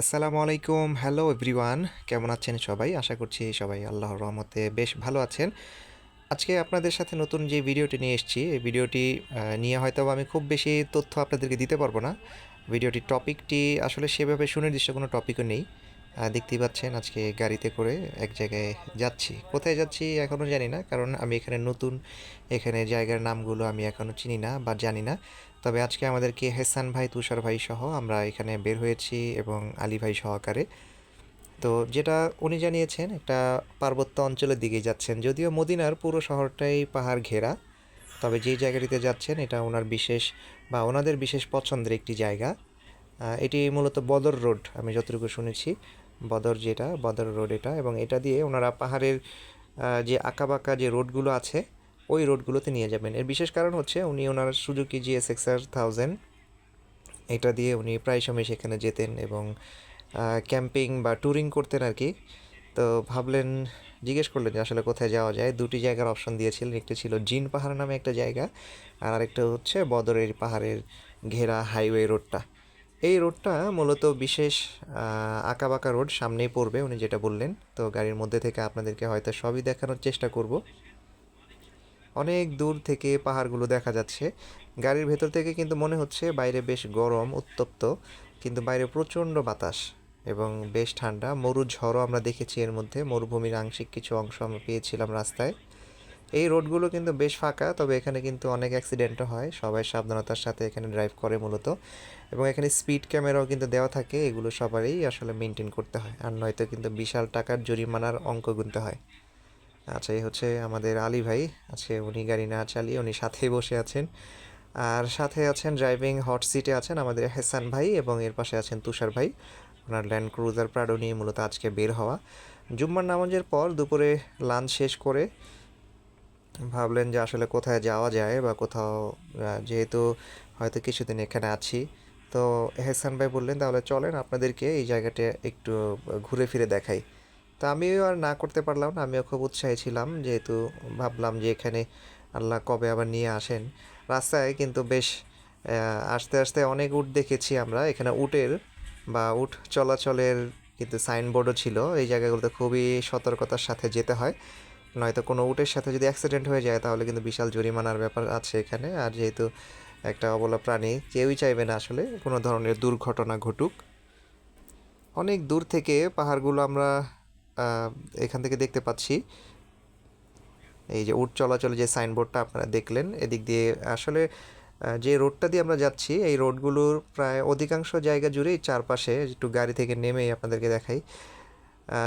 আসসালামু আলাইকুম। Hello everyone কেমন আছেন সবাই? আশা করছি সবাই আল্লাহর রহমতে বেশ ভালো আছেন। আজকে আপনাদের সাথে নতুন যে ভিডিওটি নিয়ে এসেছি, এই ভিডিওটি নিয়ে হয়তো আমি খুব বেশি তথ্য আপনাদেরকে দিতে পারব না। ভিডিওটির টপিকটি আসলে সেভাবে সুনির্দিষ্ট কোনো টপিকও নেই। দেখতেই পাচ্ছেন আজকে গাড়িতে করে এক জায়গায় যাচ্ছি। কোথায় যাচ্ছি এখনও জানি না, কারণ আমি এখানে নতুন, এখানে জায়গার নামগুলো আমি এখনও চিনি না বা জানি না। তবে আজকে আমাদেরকে হেসান ভাই, তুষার ভাই সহ আমরা এখানে বের হয়েছি এবং আলী ভাই সহকারে। তো যেটা উনি জানিয়েছেন, একটা পার্বত্য অঞ্চলের দিকে যাচ্ছেন। যদিও মদিনার পুরো শহরটাই পাহাড় ঘেরা, তবে যেই জায়গাটিতে যাচ্ছেন এটা ওনার বিশেষ বা ওনাদের বিশেষ পছন্দের একটি জায়গা। এটি মূলত বদর রোড, আমি যতটুকু শুনেছি। বদর যেটা, বদর রোড এটা এবং এটা দিয়ে ওনারা পাহাড়ের যে আঁকাবাঁকা যে রোডগুলো আছে ওই রোডগুলোতে নিয়ে যাবেন। এর বিশেষ কারণ হচ্ছে উনি ওনার সুজুকি জিএস এক্সআর থাউজেন্ড এটা দিয়ে উনি প্রায় সময় সেখানে যেতেন এবং ক্যাম্পিং বা ট্যুরিং করতেন আর কি তো ভাবলেন, জিজ্ঞেস করলেন যে আসলে কোথায় যাওয়া যায়? দুটি জায়গার অপশন দিয়েছিলেন। একটি ছিল জিন পাহাড় নামে একটা জায়গা আর আরেকটা হচ্ছে বদরের পাহাড়ের ঘেরা হাইওয়ে রোডটা এই রোডটা মূলত বিশেষ আঁকাবাঁকা রোড সামনেই পড়বে উনি যেটা বললেন। তো গাড়ির মধ্যে থেকে আপনাদেরকে হয়তো সবই দেখানোর চেষ্টা করব। অনেক দূর থেকে পাহাড়গুলো দেখা যাচ্ছে। গাড়ির ভেতর থেকে কিন্তু মনে হচ্ছে বাইরে বেশ গরম, উত্তপ্ত, কিন্তু বাইরে প্রচণ্ড বাতাস এবং বেশ ঠান্ডা। মরু ঝড়ও আমরা দেখেছি এর মধ্যে। মরুভূমির আংশিক কিছু অংশ আমরা পেয়েছিলাম রাস্তায়। এই রোডগুলো কিন্তু বেশ ফাঁকা, তবে এখানে কিন্তু অনেক অ্যাক্সিডেন্টও হয়। সবাই সাবধানতার সাথে এখানে ড্রাইভ করে মূলত। এবং এখানে স্পিড ক্যামেরাও কিন্তু দেওয়া থাকে। এগুলো সবারই আসলে মেনটেন করতে হয়। আর নয়তো কিন্তু বিশাল টাকার জরিমানার অঙ্ক গুনতে হয়। আচ্ছা এই হচ্ছে আমাদের আলী ভাই। আজকে উনি গাড়ি না চালিয়ে উনি সাথেই বসে আছেন। আর সাথে আছেন ড্রাইভিং হট সিটে আছেন আমাদের হেসান ভাই এবং এর পাশে আছেন তুষার ভাই। ওনার ল্যান্ড ক্রুজার প্রাডো নিয়ে মূলত আজকে বের হওয়া। জুম্মার নামাজের পর দুপুরে লাঞ্চ শেষ করে ভাবলেন যে আসলে কোথায় যাওয়া যায় বা কোথাও যেহেতু হয়তো কিছুদিন এখানে আছি। তো এহসান ভাই বললেন, তাহলে চলেন আপনাদেরকে এই জায়গাটা একটু ঘুরে ফিরে দেখাই। তা আমিও আর না করতে পারলাম না, আমিও খুব উৎসাহী ছিলাম যেহেতু ভাবলাম যে এখানে আল্লাহ কবে আবার নিয়ে আসেন। রাস্তায় কিন্তু বেশ আস্তে আস্তে অনেক উট দেখেছি আমরা। এখানে উটের বা উট চলাচলের কিন্তু সাইনবোর্ডও ছিল। এই জায়গাগুলোতে খুবই সতর্কতার সাথে যেতে হয়। নয়তো কোনো উটের সাথে যদি অ্যাক্সিডেন্ট হয়ে যায় তাহলে কিন্তু বিশাল জরিমানার ব্যাপার আছে এখানে। আর যেহেতু একটা অবলা প্রাণী, কেউই চাইবে না আসলে কোনো ধরনের দুর্ঘটনা ঘটুক। অনেক দূর থেকে পাহাড়গুলো আমরা এখান থেকে দেখতে পাচ্ছি। এই যে উট চলাচলে যে সাইনবোর্ডটা আপনারা দেখলেন, এদিক দিয়ে আসলে যে রোডটা দিয়ে আমরা যাচ্ছি, এই রোডগুলোর প্রায় অধিকাংশ জায়গা জুড়েই চারপাশে একটু গাড়ি থেকে নেমেই আপনাদেরকে দেখাই।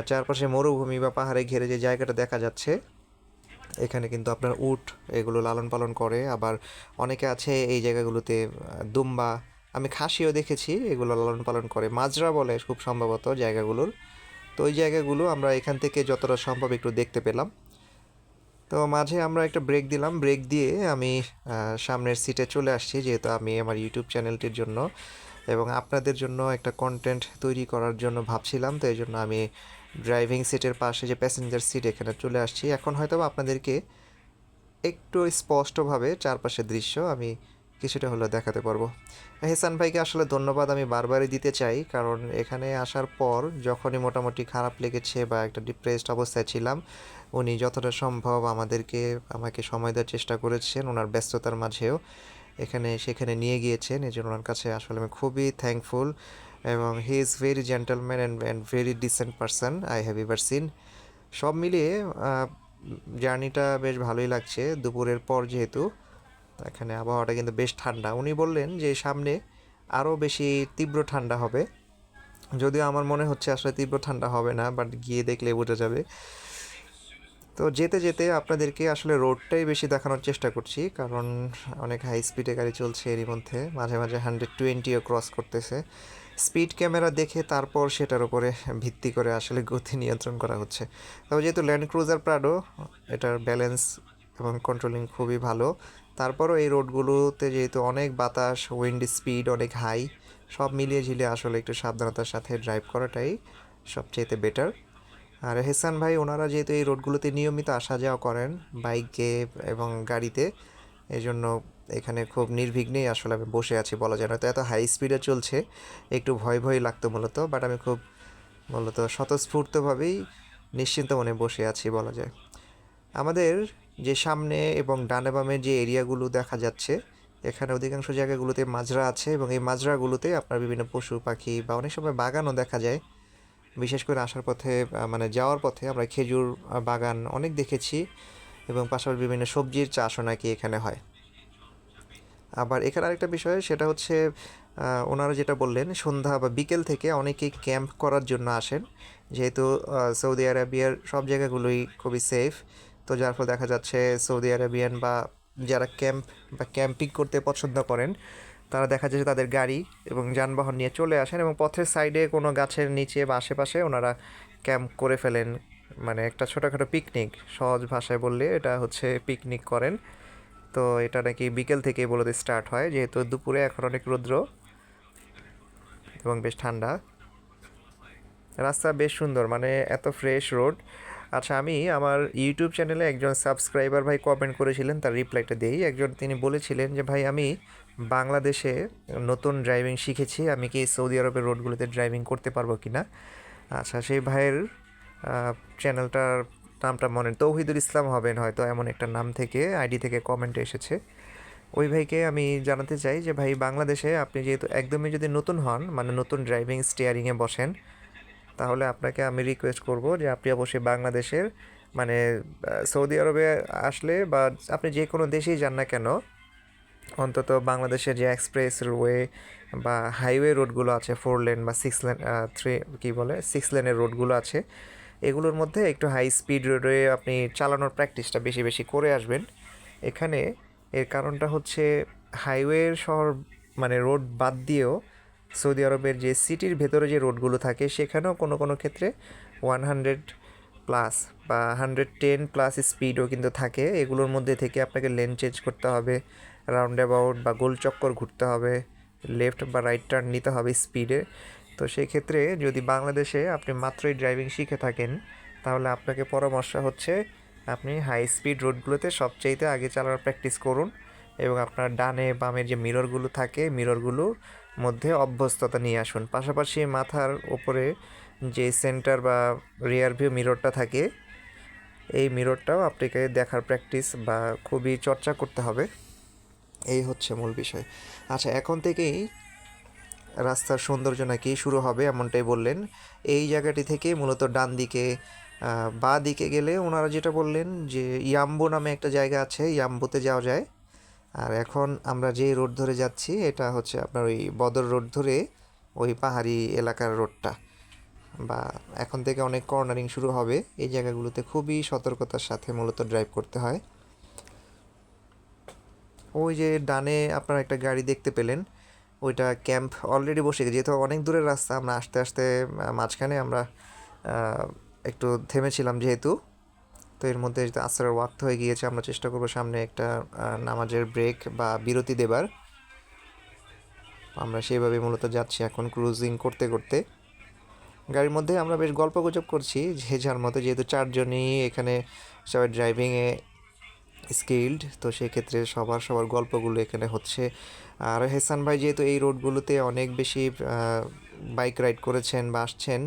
চারপাশে মরুভূমি বা পাহাড়ে ঘিরে যে জায়গাটা দেখা যাচ্ছে, এখানে কিন্তু আপনার উট এগুলো লালন পালন করে। আবার অনেকে আছে এই জায়গাগুলোতে দুম্বা, আমি খাসিও দেখেছি, এগুলো লালন পালন করে। মাজরা বলে খুব সম্ভবত জায়গাগুলোর। তো ওই জায়গাগুলো আমরা এখান থেকে যতটা সম্ভব একটু দেখতে পেলাম। তো মাঝে আমরা একটা ব্রেক দিলাম। ব্রেক দিয়ে আমি সামনের সিটে চলে আসছি, যেহেতু আমি আমার ইউটিউব চ্যানেলটির জন্য এবং আপনাদের জন্য একটা কন্টেন্ট তৈরি করার জন্য ভাবছিলাম। তো এই জন্য আমি ড্রাইভিং সিটের পাশে যে প্যাসেঞ্জার সিট এখানে চলে আসছি। এখন হয়তো আপনাদেরকে একটু স্পষ্টভাবে চারপাশের দৃশ্য আমি কিছুটা হলেও দেখাতে পারব। হেসান ভাইকে আসলে ধন্যবাদ আমি বারবারই দিতে চাই, কারণ এখানে আসার পর যখনই মোটামুটি খারাপ লেগেছে বা একটা ডিপ্রেসড অবস্থায় ছিলাম, উনি যতটা সম্ভব আমাদেরকে, আমাকে সময় দেওয়ার চেষ্টা করেছেন ওনার ব্যস্ততার মাঝেও। এখানে, সেখানে নিয়ে গিয়েছেন, এই জন্য ওনার কাছে আসলে আমি খুবই থ্যাঙ্কফুল এবং he is very gentleman and and very decent person I have ever seen সব মিলিয়ে জার্নিটা বেশ ভালোই লাগছে, দুপুরের পর যেহেতু এখানে আবহাওয়াটা কিন্তু বেশ ঠান্ডা। উনি বললেন যে, সামনে আরও বেশি তীব্র ঠান্ডা হবে। যদিও আমার মনে হচ্ছে আসলে তীব্র ঠান্ডা হবে না, বাট গিয়ে দেখলে বোঝা যাবে। তো যেতে যেতে আপনাদেরকে আসলে রোডটাই বেশি দেখানোর চেষ্টা করছি, কারণ অনেক হাই স্পিডে গাড়ি চলছে এরই মধ্যে। মাঝে মাঝে হান্ড্রেড টোয়েন্টিও ক্রস করতেছে। স্পিড ক্যামেরা দেখে তারপর সেটার উপরে ভিত্তি করে আসলে গতি নিয়ন্ত্রণ করা হচ্ছে। তবে যেহেতু ল্যান্ড ক্রুজার প্রাডো এটার ব্যালেন্স এবং কন্ট্রোলিং খুবই ভালো। তারপরও এই রোডগুলোতে যেহেতু অনেক বাতাস উইন্ড স্পিড অনেক হাই সব মিলিয়ে ঝিলিয়ে আসলে একটু সাবধানতার সাথে ড্রাইভ করাটাই সবচেয়েতে বেটার আর হেসান ভাই, ওনারা যেহেতু এই রোডগুলোতে নিয়মিত আসা যাওয়া করেন বাইকে এবং গাড়িতে এই জন্য এখানে খুব নির্বিঘ্নেই আসলে আমি বসে আছি বলা যায় না। তো এত হাই স্পিডে চলছে, একটু ভয় ভয় লাগতো মূলত বাট আমি খুব মূলত স্বতঃস্ফূর্তভাবেই নিশ্চিন্ত মনে বসে আছি বলা যায়। আমাদের যে সামনে এবং ডানে বামে যে এরিয়াগুলো দেখা যাচ্ছে, এখানে অধিকাংশ জায়গাগুলোতে মাজরা আছে এবং এই মাজরাগুলোতে আপনার বিভিন্ন পশু, পাখি বা অনেক সময় বাগানও দেখা যায়। বিশেষ করে আসার পথে মানে যাওয়ার পথে আমরা খেজুর বাগান অনেক দেখেছি এবং পাশাপাশি বিভিন্ন সবজির চাষও নাকি এখানে হয়। আবার এখানে আরেকটা বিষয়, সেটা হচ্ছে ওনারা যেটা বললেন, সন্ধ্যা বা বিকেল থেকে অনেকেই ক্যাম্প করার জন্য আসেন। যেহেতু সৌদি আরবিয়ার সব জায়গাগুলোই খুবই সেফ তো যার ফলে দেখা যাচ্ছে সৌদি আরবিয়ান বা যারা ক্যাম্প বা ক্যাম্পিং করতে পছন্দ করেন, তারা দেখা যাচ্ছে তাদের গাড়ি এবং যানবাহন নিয়ে চলে আসেন এবং পথের সাইডে কোনো গাছের নিচে বা আশেপাশে ওনারা ক্যাম্প করে ফেলেন। মানে একটা ছোটোখাটো পিকনিক সহজ ভাষায় বললে এটা হচ্ছে পিকনিক করেন। তো এটা নাকি বিকেল থেকে বলতে স্টার্ট হয়, যেহেতু দুপুরে এখন অনেক রৌদ্র এবং বেশ ঠান্ডা। রাস্তা বেশ সুন্দর মানে এত ফ্রেশ রোড আচ্ছা আমি আমার ইউটিউব চ্যানেলে একজন সাবস্ক্রাইবার ভাই কমেন্ট করেছিলেন, তার রিপ্লাইটা দিয়েই। একজন তিনি বলেছিলেন যে, ভাই, আমি বাংলাদেশে নতুন ড্রাইভিং শিখেছি, আমি কি সৌদি আরবের রোডগুলোতে ড্রাইভিং করতে পারব কি না আচ্ছা সেই ভাইয়ের চ্যানেলটার নামটা মনে, তৌহিদুল ইসলাম হবেন হয়তো এমন একটা নাম থেকে আইডি থেকে কমেন্ট এসেছে। ওই ভাইকে আমি জানাতে চাই যে, ভাই, বাংলাদেশে আপনি যেহেতু একদমই যদি নতুন হন মানে নতুন ড্রাইভিং স্টিয়ারিংয়ে বসেন তাহলে আপনাকে আমি রিকোয়েস্ট করব যে আপনি অবশ্যই বাংলাদেশের মানে সৌদি আরবে আসলে বা আপনি যে কোনো দেশেই যান না কেন, অন্তত বাংলাদেশের যে এক্সপ্রেস ওয়ে বা হাইওয়ে রোডগুলো আছে ফোর লেন বা সিক্স লেন থ্রি কী বলে সিক্স লেনের রোডগুলো আছে, এগুলোর মধ্যে একটু হাই স্পিড রোডে আপনি চালানোর প্র্যাকটিসটা বেশি বেশি করে আসবেন। এখানে এর কারণটা হচ্ছে হাইওয়ের শহর মানে রোড বাদ দিয়েও সৌদি আরবের যে সিটির ভেতরে যে রোডগুলো থাকে, সেখানেও কোনো কোনো ক্ষেত্রে ওয়ান হান্ড্রেড প্লাস বা হান্ড্রেড টেন প্লাস স্পিডও কিন্তু থাকে। এগুলোর মধ্যে থেকে আপনাকে লেন চেঞ্জ করতে হবে, রাউন্ড অ্যাবাউট বা গোল চক্কর ঘুরতে হবে, লেফট বা রাইট টার্ন নিতে হবে স্পিডে। তো সেই ক্ষেত্রে যদি বাংলাদেশে আপনি মাত্রই ড্রাইভিং শিখে থাকেন, তাহলে আপনাকে পরামর্শ হচ্ছে আপনি হাই স্পিড রোডগুলোতে সবচাইতে আগে চালানোর প্র্যাকটিস করুন এবং আপনার ডানে বামে যে মিররগুলো থাকে মিররগুলোর মধ্যে অভ্যস্ততা নিয়ে আসুন। পাশাপাশি মাথার ওপরে যে সেন্টার বা রিয়ার ভিউ মিররটা থাকে, এই মিররটাও আপনাকে দেখার প্র্যাকটিস বা খুবই চর্চা করতে হবে। এই হচ্ছে মূল বিষয়। আচ্ছা এখন থেকেই রাস্তার সৌন্দর্য নাকি শুরু হবে এমনটাই বললেন। এই জায়গাটি থেকে মূলত ডান দিকে বা দিকে গেলে ওনারা যেটা বললেন যে ইয়াম্বু নামে একটা জায়গা আছে, ইয়াম্বুতে যাওয়া যায়। আর এখন আমরা যে রোড ধরে যাচ্ছি, এটা হচ্ছে আপনার ওই বদর রোড ধরে ওই পাহাড়ি এলাকার রোডটা। বা এখন থেকে অনেক কর্নারিং শুরু হবে। এই জায়গাগুলোতে খুবই সতর্কতার সাথে মূলত ড্রাইভ করতে হয়। ওই যে ডানে আপনারা একটা গাড়ি দেখতে পেলেন, ওইটা ক্যাম্প অলরেডি বসে গেছে। যেহেতু অনেক দূরের রাস্তা, আমরা আস্তে আস্তে মাঝখানে আমরা একটু থেমেছিলাম যেহেতু। তো এর মধ্যে আসরের ওয়াক্ত হয়ে গিয়েছে, আমরা চেষ্টা করব সামনে একটা নামাজের ব্রেক বা বিরতি দেবার। আমরা সেইভাবে মূলত যাচ্ছি এখন ক্রুজিং করতে করতে। গাড়ির মধ্যে আমরা বেশ গল্প গুজব করছি, যে যার মতো যেহেতু চারজনই এখানে সবাই ড্রাইভিংয়ে স্কিল্ড তো সেক্ষেত্রে সবার সবার গল্পগুলো এখানে হচ্ছে। আর হেসান ভাই যেহেতু এই রোডগুলোতে অনেক বেশি বাইক রাইড করেছেন বা আসছেন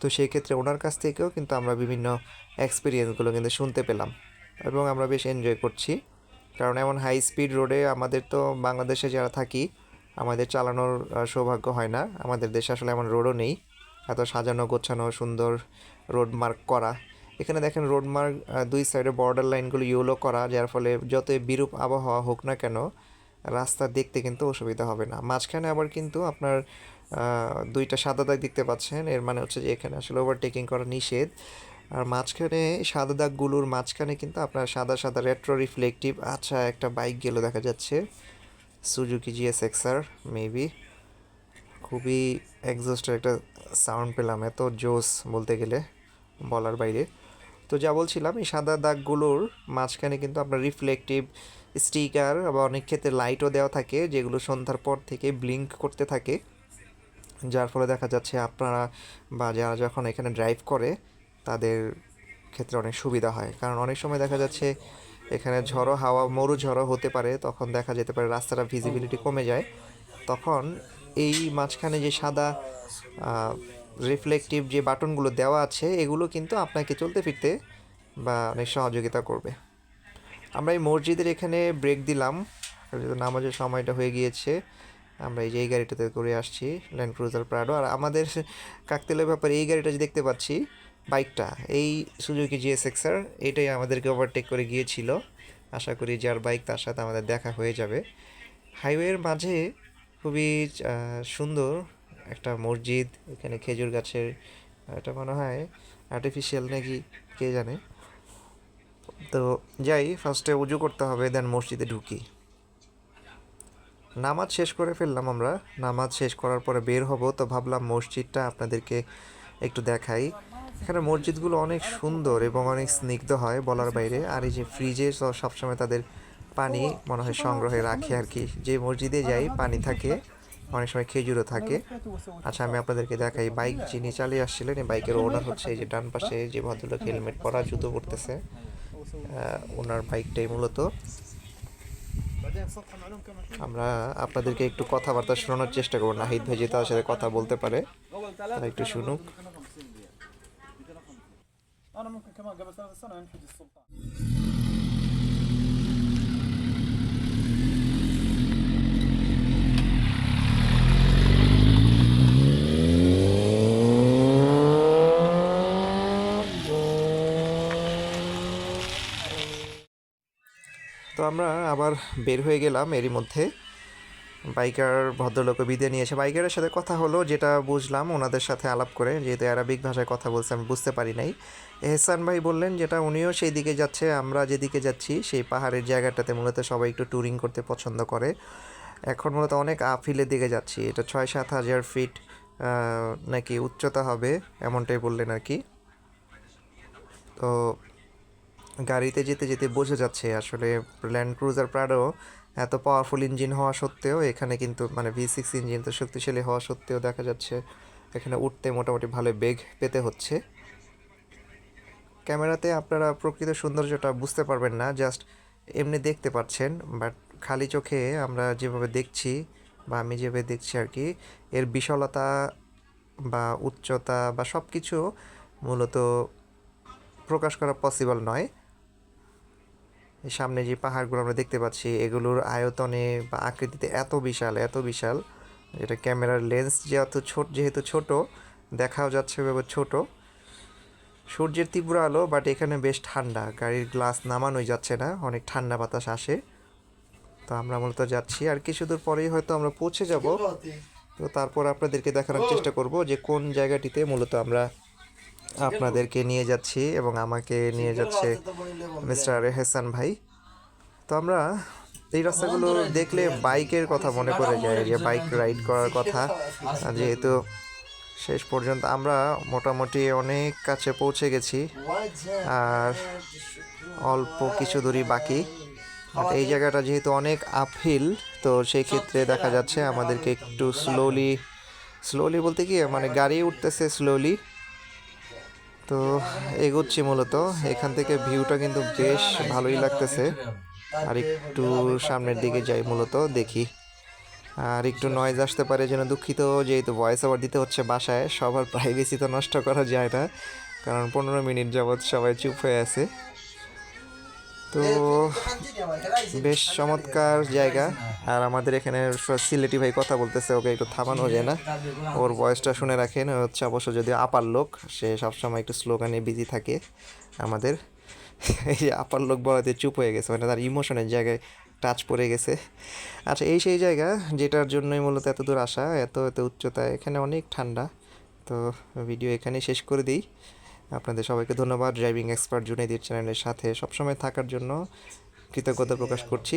তো সেই ক্ষেত্রে ওনার কাছ থেকেও কিন্তু আমরা বিভিন্ন এক্সপিরিয়েন্সগুলো কিন্তু শুনতে পেলাম এবং আমরা বেশ এনজয় করছি। কারণ এমন হাই স্পিড রোডে আমাদের তো বাংলাদেশে যারা থাকি, আমাদের চালানোর সৌভাগ্য হয় না। আমাদের দেশে আসলে এমন রোডও নেই। এত সাজানো, গোছানো, সুন্দর রোড মার্ক করা। এখানে দেখেন রোড মার্ক দুই সাইডে বর্ডার লাইনগুলো ইউলো করা, যার ফলে যতই বিরূপ আবহাওয়া হোক না কেন, রাস্তা দেখতে কিন্তু অসুবিধা হবে না। মাঝখানে আবার কিন্তু আপনার দুইটা সাদা দাগ দেখতে পাচ্ছেন। এর মানে হচ্ছে যে এখানে আসলে ওভারটেকিং করা নিষেধ। আর মাঝখানে সাদা দাগগুলোর মাঝখানে কিন্তু আপনার সাদা সাদা রেট্রো রিফ্লেকটিভ আচ্ছা একটা বাইক গেল দেখা যাচ্ছে। সুজুকি জিএস এক্সার মেবি খুবই এক্সস্টের একটা সাউন্ড পেলাম, এত জোস বলতে গেলে বলার বাইরে। তো যা বলছিলাম, এই সাদা দাগগুলোর মাঝখানে কিন্তু আপনার রিফ্লেকটিভ স্টিকার বা অনেক ক্ষেত্রে লাইটও দেওয়া থাকে, যেগুলো সন্ধ্যার পর থেকে ব্লিঙ্ক করতে থাকে। যার ফলে দেখা যাচ্ছে আপনারা বা যারা যখন এখানে ড্রাইভ করে, তাদের ক্ষেত্রে অনেক সুবিধা হয়। কারণ অনেক সময় দেখা যাচ্ছে এখানে ঝড়ো হাওয়া, মরু ঝড়ো হতে পারে, তখন দেখা যেতে পারে রাস্তাটা ভিজিবিলিটি কমে যায়। তখন এই মাঝখানে যে সাদা রিফ্লেকটিভ যে বাটনগুলো দেওয়া আছে, এগুলো কিন্তু আপনাকে চলতে ফিরতে বা অনেক সহযোগিতা করবে। আমরা এই মসজিদের এখানে ব্রেক দিলাম। নামাজের সময়টা হয়ে গিয়েছে। আমরা এই যে এই গাড়িটাতে করে আসছি ল্যান্ড ক্রুজার প্রাডো আর আমাদের কাকতেলের ব্যাপারে এই গাড়িটা যে দেখতে পাচ্ছি, বাইকটা, এই সুজুকি জিএসএক্সার এটাই আমাদেরকে ওভারটেক করে গিয়েছিল। আশা করি যার বাইক তার সাথে আমাদের দেখা হয়ে যাবে। হাইওয়ের মাঝে খুবই সুন্দর একটা মসজিদ, এখানে খেজুর গাছের, এটা মনে হয় আর্টিফিশিয়াল নাকি, কে জানে? তো যাই ফার্স্টে উজু করতে হবে দেন মসজিদে ঢুকি। নামাজ শেষ করে ফেললাম আমরা। নামাজ শেষ করার পরে বের হব তো ভাবলাম মসজিদটা আপনাদেরকে একটু দেখাই। এখানে মসজিদগুলো অনেক সুন্দর এবং অনেক স্নিগ্ধ হয় বলার বাইরে। আর এই যে ফ্রিজে সব- সবসময় তাদের পানি মনে হয় সংগ্রহে রাখে আর কি। যে মসজিদে যাই পানি থাকে অনেক সময় খেজুরও থাকে। আচ্ছা আমি আপনাদেরকে দেখাই। বাইক যিনি চালিয়ে আসছিলেন এই বাইকের ওনার হচ্ছে এই যে ডান পাশে যে ভদ্রলোক হেলমেট পরা জুতো পরতেছে। আহ, ওনার বাইকটাই মূলত। আমরা আপনাদেরকে একটু কথাবার্তা শোনানোর চেষ্টা করবো নাহিদ ভাই যে তার সাথে কথা বলতে পারে اول তারা ثلاثة একটু শুনুক انا ممكن كمان قبل ثلاث سنة انحج السلطان আমরা আবার বের হয়ে গেলাম এরই মধ্যে। বাইকার ভদ্রলোকে বিদে নিয়েছে বাইকারের সাথে কথা হলো, যেটা বুঝলাম ওনাদের সাথে আলাপ করে, যেহেতু অ্যারাবিক ভাষায় কথা বলছে, আমি বুঝতে পারি নাই। এহসান ভাই বললেন, যেটা উনিও সেই দিকে যাচ্ছে, আমরা যেদিকে যাচ্ছি, সেই পাহাড়ের জায়গাটাতে মূলত সবাই একটু ট্যুরিং করতে পছন্দ করে। এখন মূলত অনেক আফিলের দিকে যাচ্ছি, এটা ছয় সাত হাজার ফিট নাকি উচ্চতা হবে, এমনটাই বললেন আর কি। তো গাড়িতে যেতে যেতে বোঝা যাচ্ছে আসলে ল্যান্ড ক্রুজার প্রাডো এত পাওয়ারফুল ইঞ্জিন হওয়া সত্ত্বেও, এখানে কিন্তু মানে ভি সিক্স ইঞ্জিন তো শক্তিশালী হওয়া সত্ত্বেও দেখা যাচ্ছে এখানে উঠতে মোটামুটি ভালো বেগ পেতে হচ্ছে। ক্যামেরাতে আপনারা প্রকৃত সৌন্দর্যটা বুঝতে পারবেন না জাস্ট এমনি দেখতে পাচ্ছেন বাট খালি চোখে আমরা যেভাবে দেখছি বা আমি যেভাবে দেখছি আর কি, এর বিশালতা বা উচ্চতা বা সব কিছু মূলত প্রকাশ করা পসিবল নয়। সামনে যে পাহাড়গুলো আমরা দেখতে পাচ্ছি এগুলোর আয়তনে বা আকৃতিতে এত বিশাল এত বিশাল। যেটা ক্যামেরার লেন্স যে যেহেতু ছোট যেহেতু ছোট দেখাও যাচ্ছে এভাবে ছোট। সূর্যের তীব্র আলো বাট এখানে বেশ ঠান্ডা। গাড়ির গ্লাস নামানোই যাচ্ছে না অনেক ঠান্ডা বাতাস আসে। তো আমরা মূলত যাচ্ছি আর কিছু দূর পরেই হয়তো আমরা পৌঁছে যাব। তো তারপর আপনাদেরকে দেখানোর চেষ্টা করব যে কোন জায়গাটিতে মূলত আমরা আপনাদেরকে নিয়ে যাচ্ছি এবং আমাকে নিয়ে যাচ্ছে মিস্টার এহসান ভাই। তো আমরা এই রাস্তাগুলো দেখলে বাইকের কথা মনে পড়ে যায় যে বাইক রাইড করার কথা। যেহেতু শেষ পর্যন্ত আমরা মোটামুটি অনেক কাছে পৌঁছে গেছি। আর অল্প কিছু দূরই বাকি। এই জায়গাটা যেহেতু অনেক আপহিল তো সেই ক্ষেত্রে দেখা যাচ্ছে আমাদেরকে একটু স্লোলি স্লোলি বলতে কি মানে গাড়ি উঠতেছে স্লোলি তো এগোচ্ছি মূলত। এখান থেকে ভিউটা কিন্তু বেশ ভালোই লাগতেছে। আর একটু সামনের দিকে যাই মূলত, দেখি। আর একটু নয়েজ আসতে পারে যেন দুঃখিত, যেহেতু ভয়েস ওভার দিতে হচ্ছে বাসায়, সবার প্রাইভেসি তো নষ্ট করা যায় না। কারণ পনেরো মিনিট যাবৎ সবাই চুপ হয়ে আছে। তো বেশ চমৎকার জায়গা। আর আমাদের এখানে সিলেটি ভাই কথা বলতেছে, ওকে একটু থামানো যায় না। ওর ভয়েসটা শুনে রাখেন হচ্ছে অবশ্য যদি আপার লোক, সে সবসময় একটু স্লোগানে বিজি থাকে আমাদের। এই আপার লোক বলাতে চুপ হয়ে গেছে মানে তার ইমোশনের জায়গায় টাচ পড়ে গেছে। আচ্ছা এই সেই জায়গা, যেটার জন্যই মূলত এত দূর আসা, এত এত উচ্চতা, এখানে অনেক ঠান্ডা। তো ভিডিও এখানে শেষ করে দিই। আপনাদের সবাইকে ধন্যবাদ। ড্রাইভিং এক্সপার্ট জুনেদির চ্যানেলের সাথে সবসময় থাকার জন্য কৃতজ্ঞতা প্রকাশ করছি।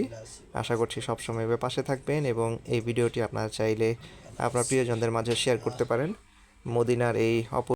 আশা করছি সবসময় পাশে থাকবেন এবং এই ভিডিওটি আপনারা চাইলে আপনার প্রিয়জনদের মাঝে শেয়ার করতে পারেন। মদিনার এই অপ